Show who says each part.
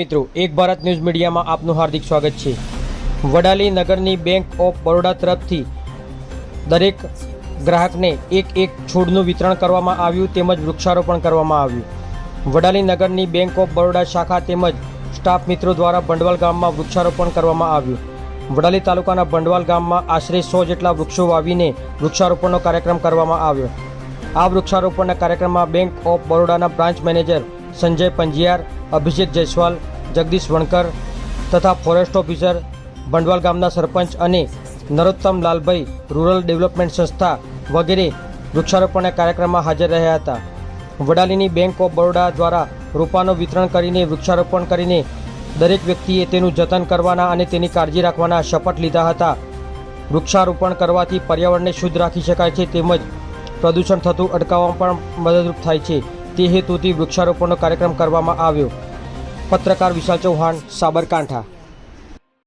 Speaker 1: મિત્રો, એક ભારત ન્યૂઝ મીડિયામાં આપનું હાર્દિક સ્વાગત છે. વડાલી નગરની બેંક ઓફ બરોડા તરફથી દરેક ગ્રાહકને એક એક છોડનું વિતરણ કરવામાં આવ્યું તેમજ વૃક્ષારોપણ કરવામાં આવ્યું. વડાલી નગરની બેંક ઓફ બરોડા શાખા તેમજ સ્ટાફ મિત્રો દ્વારા ભંડવાલ ગામમાં વૃક્ષારોપણ કરવામાં આવ્યું. વડાલી તાલુકાના ભંડવાલ ગામમાં આશરે સો જેટલા વૃક્ષો વાવીને વૃક્ષારોપણનો કાર્યક્રમ કરવામાં આવ્યો. આ વૃક્ષારોપણના કાર્યક્રમમાં બેંક ઓફ બરોડાના બ્રાન્ચ મેનેજર સંજય પંજીયાર અભિષેક જયસ્વાલ, જગદીશ વણકર તથા ફોરેસ્ટ ઓફિસર ભંડવાલ ગામના સરપંચ અને નરોત્તમ લાલભાઈ રૂરલ ડેવલપમેન્ટ સંસ્થા વગેરે વૃક્ષારોપણના કાર્યક્રમમાં હાજર રહ્યા હતા. વડાલીની બેંક ઓફ બરોડા દ્વારા રોપાનું વિતરણ કરીને વૃક્ષારોપણ કરીને દરેક વ્યક્તિએ તેનું જતન કરવાના અને તેની કાળજી રાખવાના શપથ લીધા હતા. વૃક્ષારોપણ કરવાથી પર્યાવરણને શુદ્ધ રાખી શકાય છે તેમજ પ્રદૂષણ થતું અટકાવવામાં પણ મદદરૂપ થાય છે. તે હેતુથી વૃક્ષારોપણનો કાર્યક્રમ કરવામાં આવ્યો. પત્રકાર વિશાલ ચૌહાણ સાબરકાંઠા.